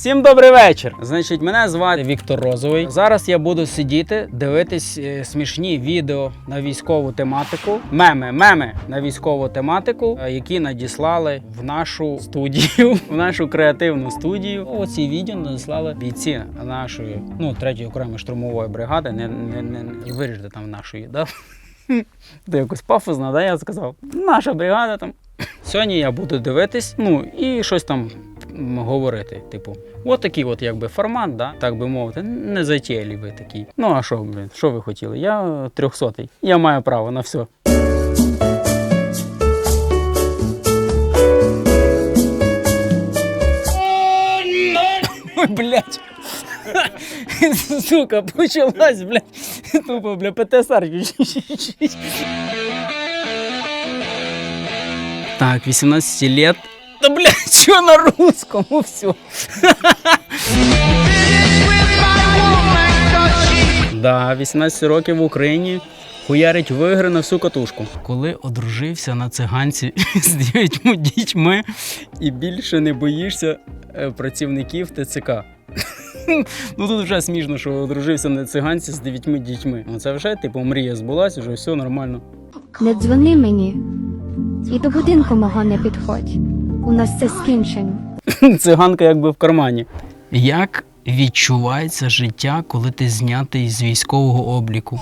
Всім добрий вечір. Значить, мене звати Віктор Розовий. Зараз я буду сидіти, дивитись е, смішні відео на військову тематику, меми, меми на військову тематику, е, які надіслали в нашу студію, в нашу креативну студію. Оці відео надіслали бійці нашої, ну, третьої окремої штурмової бригади. Не, не, не, не виріжте там нашої, да? Це якось пафосно, да, я сказав. Наша бригада там. Сьогодні я буду дивитись, ну і щось там говорити. Типу, от такий от якби формат, да, так би мовити, не затейливий такий. Ну а що, блін, що ви хотіли? Я трьохсотий. Я маю право на все. Ой, блядь. Сука, почалась, блядь. Тупо, бля, ПТСР. Так, 18 лет. Да, блядь, что на русском? Все. Да, 18 років в Україні хуярить в ігри на всю катушку. Коли одружився на циганці з дев'ятьма дітьми і більше не боїшся е, працівників ТЦК. Ну тут вже смішно, що одружився на циганці з дев'ятьми дітьми. Ну це вже типу мрія збулася, вже все нормально. Не дзвони мені і до будинку мого не підходь. У нас це скінчено. Циганка якби в кармані. Як відчувається життя, коли ти знятий з військового обліку?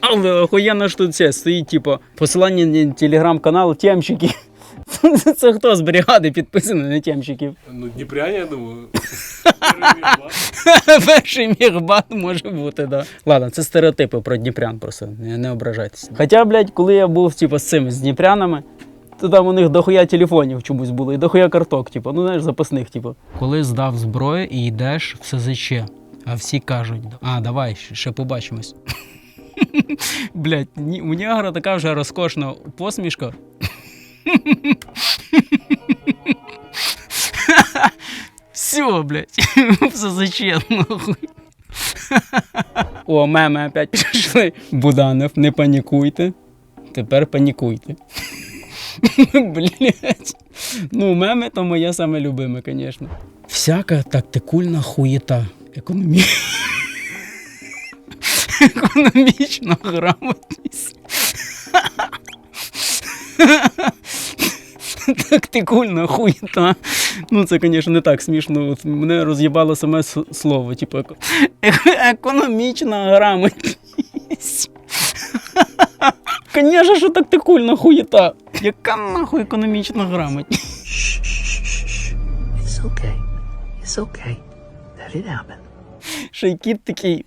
Але охуєнно ж тут це стоїть, типу, посилання на телеграм-канал Темщики. Це хто з бригади підписаний на темщиків? Ну, Дніпряне, я думаю. Перший мігбат може бути, да. Ладно, це стереотипи про дніпрян, просто не, ображайтеся. Хоча, блядь, коли я був типу, з цими з дніпрянами, то там у них дохуя телефонів чомусь було, і дохуя карток, типу, ну знаєш, запасних, типу. Коли здав зброю і йдеш в СЗЧ, а всі кажуть, а, давай, ще- побачимось. Блядь, ні- у Нігра така вже розкошна посмішка. Все, блядь, все зачем, нахуй. О, меми опять пішли. Буданов, не панікуйте. Тепер панікуйте. Блять. Ну, меми то моє саме любиме, звісно. Всяка тактикульна хуєта. Економі... Економічна грамотність. Тактикульна хуєта. Ну, це, звісно, не так смішно. От мене роз'їбало саме слово. Типу, еко- економічна грамотність. Звісно, що тактикульна хуєта. Яка нахуй економічна грамотність? It's okay. It's okay. Let it happen. Ще такий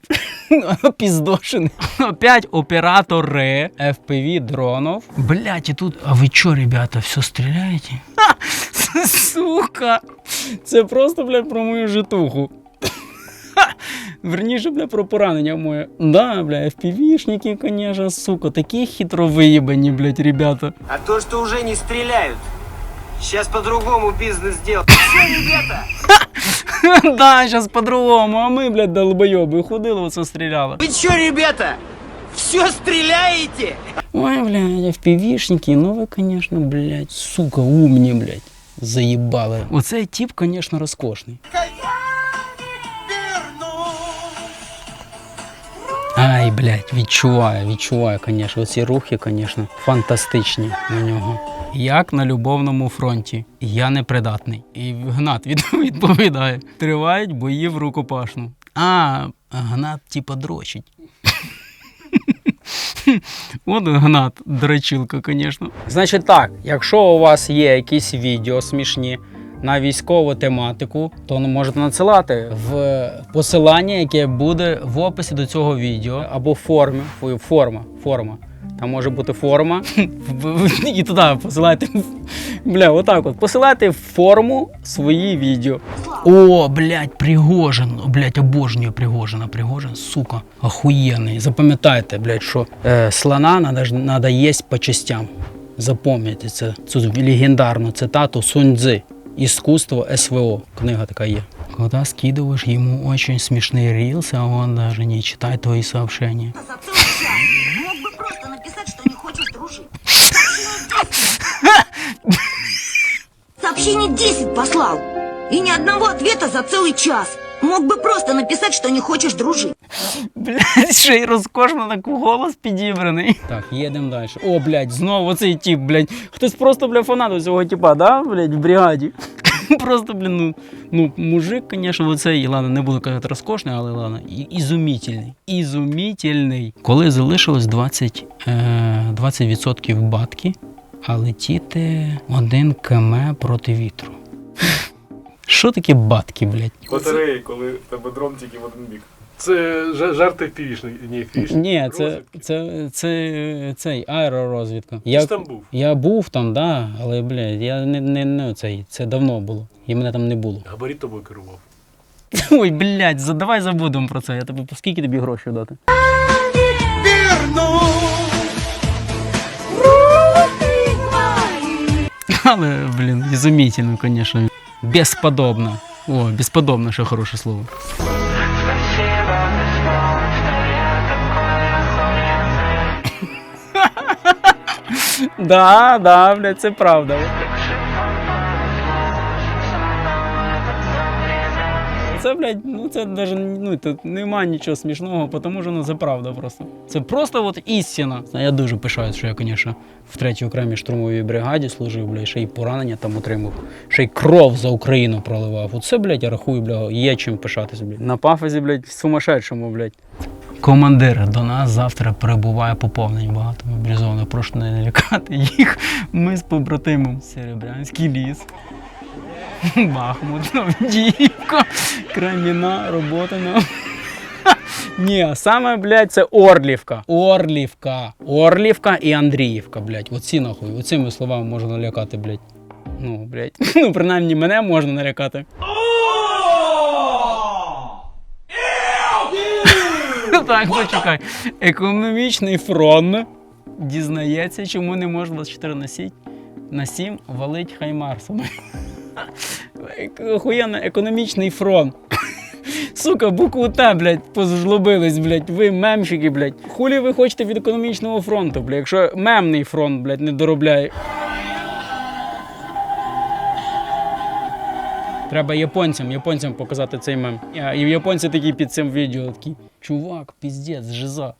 піздошений. Опять оператори FPV дронов. Блять, і тут. А ви чо, ребята, все стріляєте? Сука! Це просто, блядь, про мою житуху. Верніше, бля, про поранення моє. Да, бля, FPV-шники, конечно, сука, такі хитро виїбані, блядь, ребята. А то, что уже не стреляют. Сейчас по-другому бизнес делать. Все, ребята! Да, зараз по-другому, а ми, блядь, долбойоби, ходили, оце стріляли. Вы что, ребята? Все стреляете? Ой, блядь, FPV-шники, ну ви, конечно, блядь, сука, умні, блядь. Заїбали. Оцей тип, конечно, розкошний. Ай, блядь, відчуваю, відчуваю, конечно. Оці рухи, конечно, фантастичні у нього. Як на любовному фронті. Я непридатний. І Гнат відповідає. Тривають бої в рукопашну. А, Гнат, типа, дрочить. От гнат, дрочилка, звісно. Значить так, якщо у вас є якісь відео смішні на військову тематику, то можете надсилати в посилання, яке буде в описі до цього відео, або формі. Форма. Форма. Там може бути форма. І туди посилайте. Бля, отак от. Посилайте в форму свої відео. О, блядь, Пригожин. Блядь, обожнюю Пригожина. Пригожин, сука, охуєнний. Запам'ятайте, блядь, що е, слона надо, ж- надо їсть по частям. Запам'ятайте це, цю легендарну цитату Сунь Цзи. Искусство СВО. Книга така є. Когда скидываешь ему очень смешные рилсы, а он даже не читает твои сообщения. Сообщений 10 послал. И ни одного ответа за целый час. Мог бы просто написать, что не хочешь дружить. Блядь, ще й розкошно голос підібраний. Так, їдемо далі. О, блядь, знову цей тип, блядь. Хтось просто, блядь, фанат цього типа, да, блядь, в бригаді. Просто, блін, ну, ну, мужик, звісно, оцей, ладно, не буду казати розкошний, але ладно, ізумітельний. Ізумітельний. Коли залишилось 20, е, 20% батки, а летіти 1 км проти вітру. Що таке батки, блядь? Батареї, коли в тебе дрон тільки в один бік. Це жарти півішний, ні, півішний. Ні, це, це, це, цей аеророзвідка. Я Я, ж там був. я був там, да, але, блядь, я не, не, не цей, це давно було. І мене там не було. Габарит тобою керував. Ой, блядь, за- давай забудемо про це. Я тобі скільки тобі грошей дати? Але, блін, ізумітельно, звісно. Безподобно. О, безподобно, що хороше слово. Да, да, блядь, це правда. Це, блядь, ну це даже ну, тут нема нічого смішного, тому що ну, це правда просто. Це просто от істина. Я дуже пишаюсь, що я, звісно, в третій окремій штурмовій бригаді служив, блядь, ще й поранення там отримав, ще й кров за Україну проливав. Оце, блядь, я рахую, бля, є чим пишатися, блядь. На пафосі, блядь, сумасшедшому, блядь. Командир, до нас завтра прибуває поповнень багато мобілізованих. Прошу не лякати їх. Ми з побратимом. Серебрянський ліс. Бахмут, Авдіївка, Креміна, Роботина. Ні, саме, блядь, це Орлівка. Орлівка. Орлівка і Андріївка, блядь. Оці нахуй. Оцими словами можна налякати, блядь. Ну, блядь. Ну, принаймні мене можна налякати. Так, почекай. Економічний фронт дізнається, чому не може 24 на 7, на 7 валить хаймарсами. Охуєнно, економічний фронт. Сука, букву Т, блядь, позжлобились, блядь. Ви мемщики, блядь. Хулі ви хочете від економічного фронту, блядь, якщо мемний фронт, блядь, не доробляє. Треба японцям, японцям показати цей мем. І японці такі під цим відео такі. Чувак, піздець, жиза.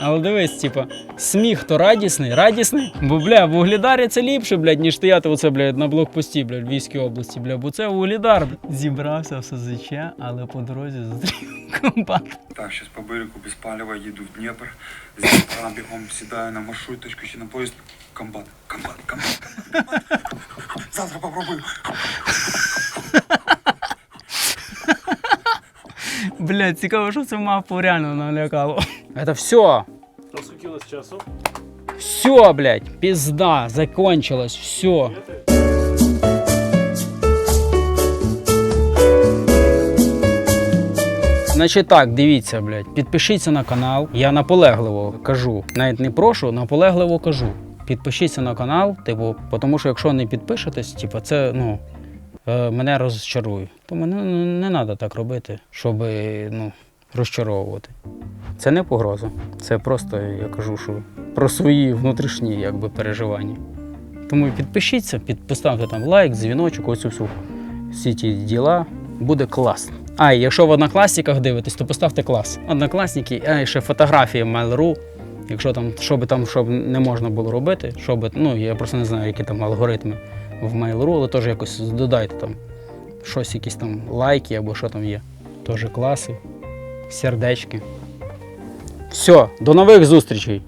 Але дивись, типа, сміх то радісний, радісний. Бо, бля, в Углідарі це ліпше, блядь, ніж стояти оце, блядь, на блокпості, блядь, в Львівській області, бля, бо це Углідар. Зібрався в СЗЧ, але по дорозі зустрів комбат. Так, сейчас по берегу без палева еду в Днепр. Здесь по бегом седаю на маршруточку, еще на поезд. Комбат, комбат, комбат, комбат. Завтра попробую. Блядь, цікаво, що це мавпу реально налякало. Это все. А скільки у нас часу? Все, блядь, пизда, закончилось, все. Значить так, дивіться, блядь, підпишіться на канал. Я наполегливо кажу, навіть не прошу, наполегливо кажу. Підпишіться на канал, типу, тому що якщо не підпишетесь, типу, це ну, е, мене розчарує. Тому не, не треба так робити, щоб ну, розчаровувати. Це не погроза. Це просто, я кажу, що про свої внутрішні якби, переживання. Тому підпишіться, під, поставте там лайк, дзвіночок, ось всю всі ті діла. Буде класно. А, і якщо в однокласниках дивитесь, то поставте клас. Однокласники, а ще фотографії Mail.ru. Якщо там, що би там щоб не можна було робити, що би, ну я просто не знаю, які там алгоритми в Mail.ru, але теж якось додайте там щось, якісь там лайки або що там є. Теж класи, сердечки. Все, до нових зустрічей!